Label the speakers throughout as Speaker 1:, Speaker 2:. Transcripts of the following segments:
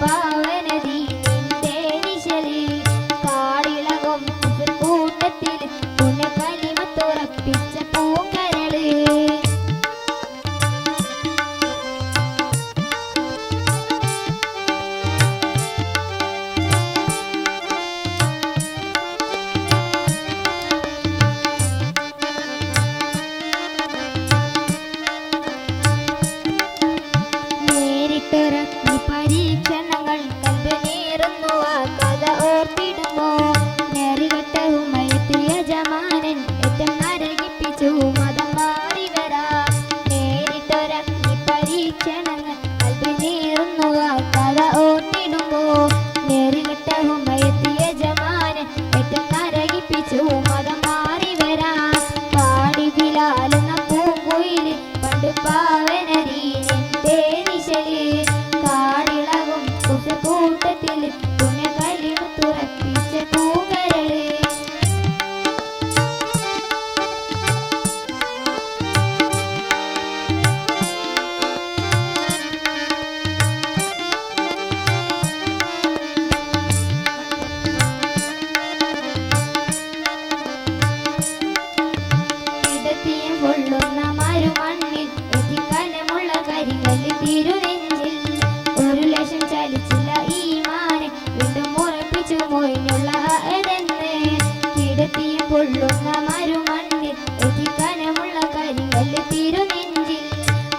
Speaker 1: বাবা നേറുന്നു ആ കഥ ഓർത്തിടുമോ നേറിവിട്ട ഉമയത്തിയ ജമാനൻ ഏറ്റം നരകിപ്പിച്ചു മതം മാറി വരാ. നേരിട്ടൊരഗ്നി പരീക്ഷണങ്ങൾ അല്പം നേറുന്നു ആ കഥ ഓർത്തിടുമോ നേറിവിട്ട ഉമയത്തിയ ജമാനൻ ഏറ്റം നരകിപ്പിച്ചു മതം മാറി വരാ. പാടി പിലാലെന്ന പൂങ്കുയിൽ പണ്ട് പാവനരീന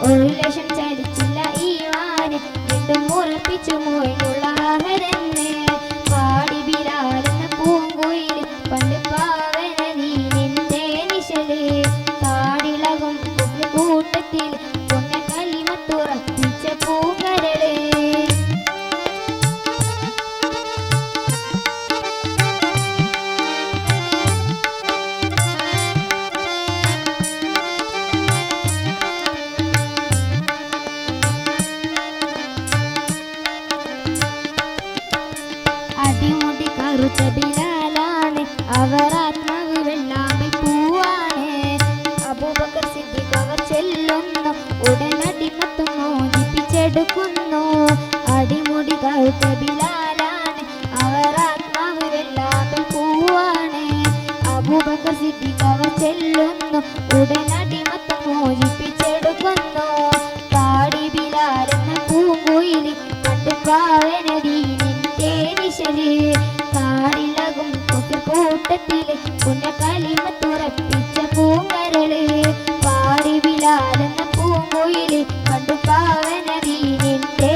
Speaker 1: ഒരു ലക്ഷം ചലിച്ചില്ല ഈ മാനെ വീണ്ടും ഉറപ്പിച്ചു മൊയിനുള്ള അവർ ആത്മാവ് വെള്ളാമ്പിൽ പൂവാണ്. അബൂബക്കർ സിദ്ദീഖ് അവർ ചെല്ലുന്നു. ഉടനടി മൊത്തം മോചിപ്പിച്ചെടുക്കുന്നു. അടിമുടി കറുത്ത ബിലാലാണ് അവർ അബൂബക്കർ സിദ്ദീഖ് അവർ ചെല്ലുന്നു. ഉടനടി മൊത്തം മോചിപ്പിച്ചെടുക്കുന്നു. പാടി ബിലാലെന്ന പൂങ്കുയിൽ കണ്ട് പാവനടി പൂട്ടത്തിലെ പുനകലിമ തുറപ്പിച്ച പൂങ്കരൾ പാടി വിലാലെന്ന പൂങ്കുയിൽ കണ്ടു പാവന വീരിന്റെ